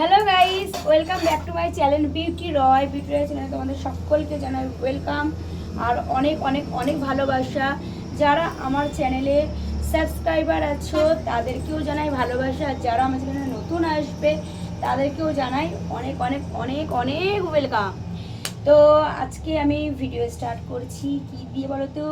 Hello guys welcome back to my channel Beauty Roy Beauty Roy channel তোমাদের সকলকে জানাই welcome আর অনেক অনেক অনেক ভালোবাসা। যারা আমার চ্যানেলে সাবস্ক্রাইবার আছো, তাদেরকেও জানাই ভালোবাসা। আর যারা আমার চ্যানেলে নতুন আসবে, তাদেরকেও জানাই অনেক অনেক অনেক অনেক ওয়েলকাম তো আজকে আমি ভিডিও স্টার্ট করছি। কি দিয়ে বলো তো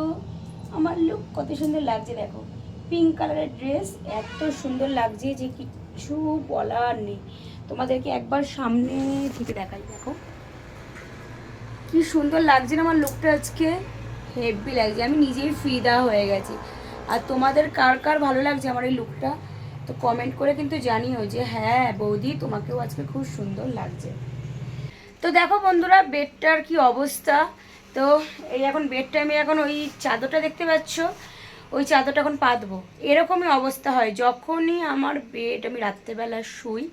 আমার লুক কত সুন্দর লাগছে, দেখো। পিঙ্ক কালারের ড্রেস এত সুন্দর লাগছে যে কিছু বলার নেই। তোমাদেরকে একবার সামনে থেকে দেখাই, দেখো। কি সুন্দর লাগছে না আমার লুকটা আজকে? হেভি লাগছে, আমি নিজেই ফিদা হয়ে গেছি। আর তোমাদের কার কার ভালো লাগছে আমার এই লুকটা তো কমেন্ট করে কিন্তু জানিও যে হ্যাঁ বৌদি, তোমাকেও আজকে খুব সুন্দর লাগছে। তো দেখো বন্ধুরা বেডটার কি অবস্থা? তো এই এখন বেডটা আমি এখন ওই চাদরটা দেখতে পাচ্ছ? ওই চাদরটা এখন পাতবো। এরকমই অবস্থা হয়। যখনই আমার বেড আমি রাত্রেবেলা শুই,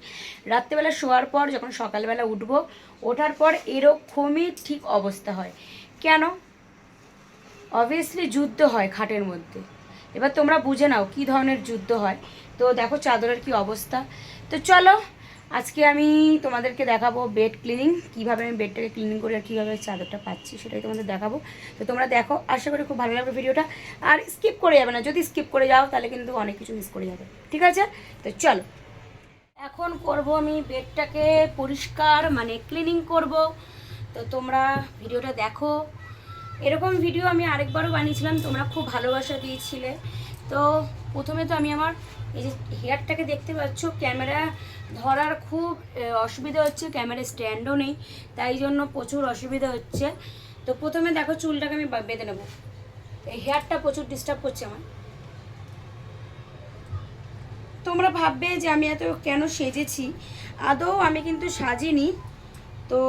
রাত্রেবেলা শোয়ার পর যখন সকালবেলা উঠবো, ওঠার পর এরকমই ঠিক অবস্থা হয়। কেন? অবভিয়াসলি যুদ্ধ হয় খাটের মধ্যে। এবার তোমরা বুঝে নাও কী ধরনের যুদ্ধ হয়। তো দেখো চাদরের কি অবস্থা। তো চলো আজকে আমি তোমাদেরকে দেখাবো বেড ক্লিনিং কীভাবে আমি বেডটাকে ক্লিনিং করি কীভাবে চাদরটা পাচ্ছি সেটাই তোমাদের দেখাবো। তো তোমরা দেখো, আশা করি খুব ভালো লাগবে ভিডিওটা। আর স্কিপ করে যাবে না, যদি স্কিপ করে যাও তাহলে কিন্তু অনেক কিছু মিস করে যাবে। ঠিক আছে? তো চলো। এখন করব আমি বেডটাকে পরিষ্কার মানে ক্লিনিং করব। তো তোমরা ভিডিওটা দেখো। এরকম ভিডিও আমি আরেকবারও বানিয়েছিলাম, তোমরা খুব ভালোবাসা দিয়েছিলে। তো প্রথমে তো আমি আমার এই যে হেয়ারটাকে দেখতে পাচ্ছ, ক্যামেরা ধরার খুব অসুবিধা হচ্ছে, ক্যামেরা স্ট্যান্ডও নেই, তাই জন্য প্রচুর অসুবিধা হচ্ছে। তো প্রথমে দেখো চুলটাকে আমি বেঁধে নেব। এই হেয়ারটা প্রচুর ডিস্টার্ব করছে আমার। তোমরা ভাববে যে আমি এত কেন সেজেছি? আদৌ আমি কিন্তু সাজিনি। তো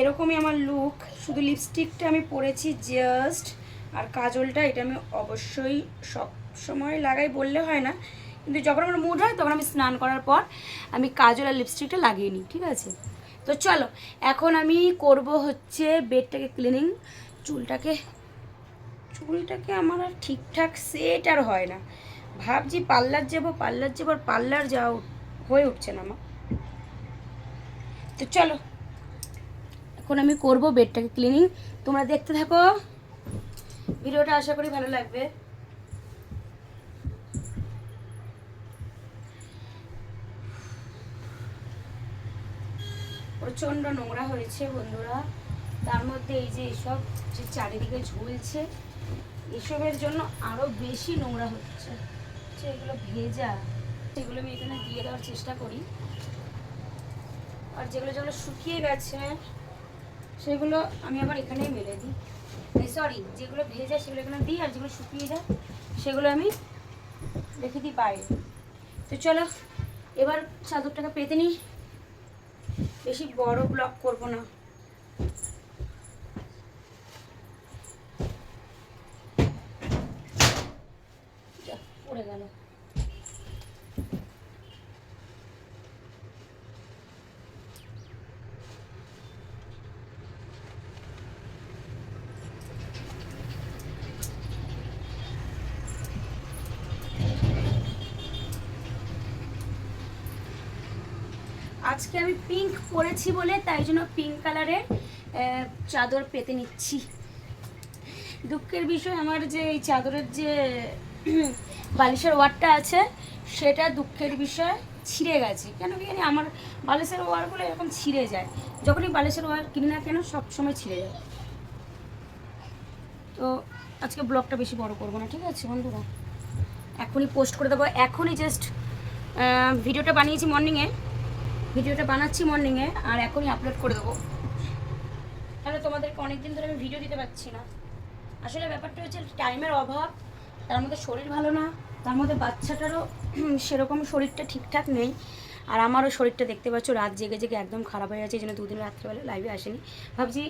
এরকমই আমার লুক শুধু লিপস্টিকটা আমি পরেছি জাস্ট আর কাজলটা এটা আমি অবশ্যই সব সময় লাগাই বললে হয় না। কিন্তু যখন আমার মুড হয় তখন আমি স্নান করার পর আমি কাজল আর লিপস্টিকটা লাগিয়ে নিই, ঠিক আছে? তো চলো, এখন আমি করব হচ্ছে বেডটাকে ক্লিনিং চুলটাকে চুলটাকে আমার আর ঠিকঠাক সেট আর হয় না। ভাবছি পার্লার যাব পার্লার যাব, আর পার্লার যাওয়া হয়ে উঠছে না আমার তো চলো, এখন আমি করব বেডটাকে ক্লিনিং তোমরা দেখতে থাকো। ভিডিওটা আশা করি ভালো লাগবে। প্রচণ্ড নোংরা হয়েছে বন্ধুরা। তার মধ্যে এই যে এসব যে চারিদিকে ঝুলছে, এসবের জন্য আরও বেশি নোংরা হচ্ছে। এগুলো ভেজা, সেগুলো আমি এখানে দিয়ে দেওয়ার চেষ্টা করি। আর যেগুলো যেগুলো শুকিয়ে গেছে, সেগুলো আমি আবার এখানেই মেলে দিই। সরি যেগুলো ভেজা, সেগুলো এখানে দিই, আর যেগুলো শুকিয়ে যায়, সেগুলো আমি রেখে দিই বাইরে। তো চলো, এবার চাদরটাকে পেতে নিই। বেশি বড় ব্লক করব না যা, পড়ে গেল আজকে আমি পিঙ্ক পরেছি বলে, তাই জন্য পিঙ্ক কালারের চাদর পেতে নিচ্ছি। দুঃখের বিষয় আমার যে এই চাদরের যে বালিশের ওয়ারটা আছে, সেটা দুঃখের বিষয় ছিঁড়ে গেছে। কেন কি আমার বালিশের ওয়ারগুলো এরকম ছিঁড়ে যায়। যখনই বালিশের ওয়ার কিনি না কেন সবসময় ছিঁড়ে যায়। তো আজকে ব্লগটা বেশি বড় করব না, ঠিক আছে বন্ধুরা? এখনই পোস্ট করে দেবো। এখনই জাস্ট ভিডিওটা বানিয়েছি মর্নিংয়ে ভিডিওটা বানাচ্ছি মর্নিংয়ে, আর এখনই আপলোড করে দেবো। তাহলে তোমাদেরকে অনেকদিন ধরে আমি ভিডিও দিতে পারছি না। আসলে ব্যাপারটা হচ্ছে টাইমের অভাব, তার মধ্যে শরীর ভালো না, তার মধ্যে বাচ্চাটারও সেরকম শরীরটা ঠিকঠাক নেই, আর আমারও শরীরটা দেখতে পাচ্ছ, রাত জেগে জেগে একদম খারাপ হয়ে গেছে, এই জন্য দুদিন রাত্রেবেলা লাইভে আসেনি। ভাবছি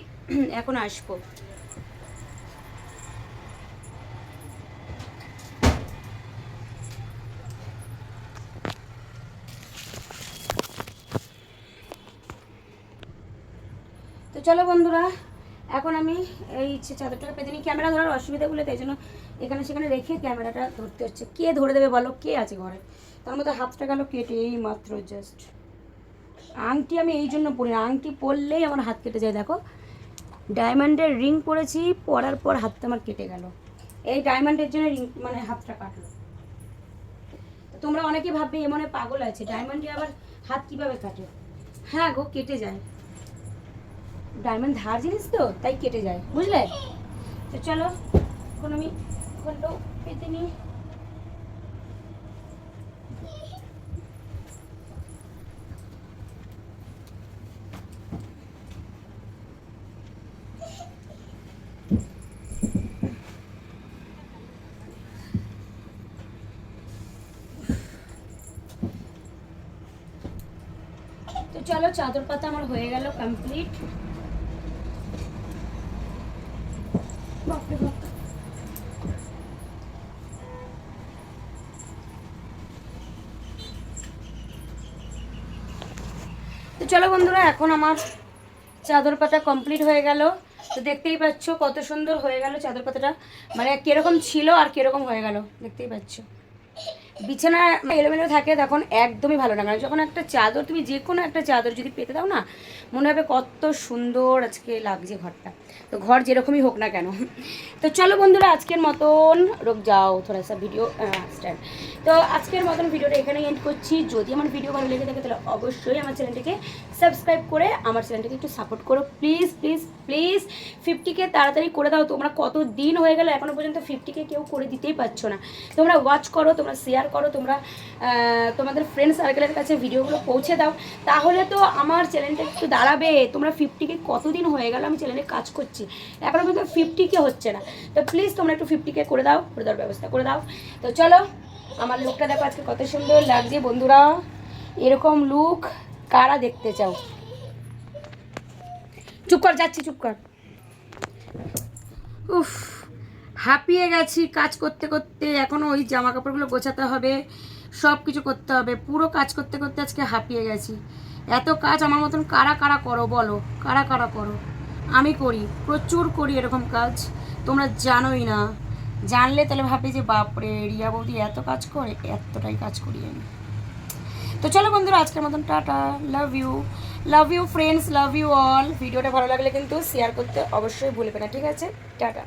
এখন আসব। চলো বন্ধুরা, এখন আমি এই চাদরটাকে পেতে নিই। ক্যামেরা ধরার অসুবিধা বলে তাই জন্য এখানে সেখানে রেখে ক্যামেরাটা ধরতে হচ্ছে। কে ধরে দেবে বলো? কে আছে ঘরে? তার মধ্যে হাতটা গেল কেটে এই মাত্র জাস্ট আংটি আমি এই জন্য পরি আংটি পরলেই আমার হাত কেটে যায়, দেখো। ডায়মন্ডের রিং পরেছি, পরার পর হাতটা আমার কেটে গেল। এই ডায়মন্ডের জন্য রিং মানে হাতটা কাটলো। তোমরা অনেকে ভাববে, এ মনে পাগল আছে। ডায়মন্ডে আবার হাত কীভাবে কাটে? হ্যাঁ গো, কেটে যায়। ডায়মন্ড ধার জিনিস তো তাই কেটে যায় বুঝলে তো চলো এখন আমি ফোনটাও পেতে নিই তো চলো চাদর পাতা আমার হয়ে গেল কমপ্লিট বাপরে বাপ তো চলো বন্ধুরা, এখন আমার চাদর পাতা কমপ্লিট হয়ে গেল। তো দেখতেই পাচ্ছ কত সুন্দর হয়ে গেল চাদর পাতাটা। মানে কীরকম ছিল আর কীরকম হয়ে গেল, দেখতেই পাচ্ছ। বিছানা এলোমেলো থাকে তখন একদমই ভালো লাগে যখন একটা চাদর, তুমি যে কোনো একটা চাদর যদি পেতে দাও না, মনে হবে কত সুন্দর আজকে লাগছে ঘরটা। তো ঘর যেরকমই হোক না কেন। তো চলো বন্ধুরা, আজকের মতন রোগ যাও থোড়া সা ভিডিও স্টার্ট তো আজকের মতন ভিডিওটা এখানে এন্ড করছি। যদি আমার ভিডিও ভালো লেগে থাকে, তাহলে অবশ্যই আমার চ্যানেলটিকে সাবস্ক্রাইব করে আমার চ্যানেলটিকে একটু সাপোর্ট করো। প্লিজ প্লিজ প্লিজ ফিফটিকে তাড়াতাড়ি করে দাও। তোমরা কত দিন হয়ে গেল এখনও পর্যন্ত ফিফটিকে কেউ করে দিতেই পারছ না। তোমরা ওয়াচ করো, তোমরা শেয়ার করো, তোমরা তোমাদের ফ্রেন্ড সার্কেলের কাছে ভিডিওগুলো পৌঁছে দাও। তাহলে তো আমার চ্যানেলটা একটু দাঁড়াবে। তোমরা ফিফটিকে কতদিন হয়ে গেল আমি চ্যানেলে কাজ করছি? এখনও পর্যন্ত ফিফটিকে হচ্ছে না। তো প্লিজ তোমরা একটু ফিফটিকে করে দাও, করে দেওয়ার ব্যবস্থা করে দাও। তো চলো, আমার লুকটা দেখো আজকে কত সুন্দর লাগছে বন্ধুরা। এরকম লুক কারা দেখতে চাও? চুপ কর, যাচ্ছি, চুপ কর। উফ, হাঁপিয়ে গেছি কাজ করতে করতে। এখনও ওই জামা কাপড়গুলো গোছাতে হবে সব কিছু করতে হবে। পুরো কাজ করতে করতে আজকে হাঁপিয়ে গেছি। এত কাজ আমার মতন কারা কারা করো বলো? কারা কারা করো? আমি করি, প্রচুর করি এরকম কাজ। তোমরা জানোই না। জানলে তাহলে ভাববে যে, বাপরে, রিয়া বৌদি এত কাজ করে, এতটাই কাজ করি আমি। তো চলো বন্ধুরা, আজকের মতন tata. Love you love you friends love you all ভিডিওটা ভালো লাগলে কিন্তু শেয়ার করতে অবশ্যই ভুলবে না, ঠিক আছে? টাটা।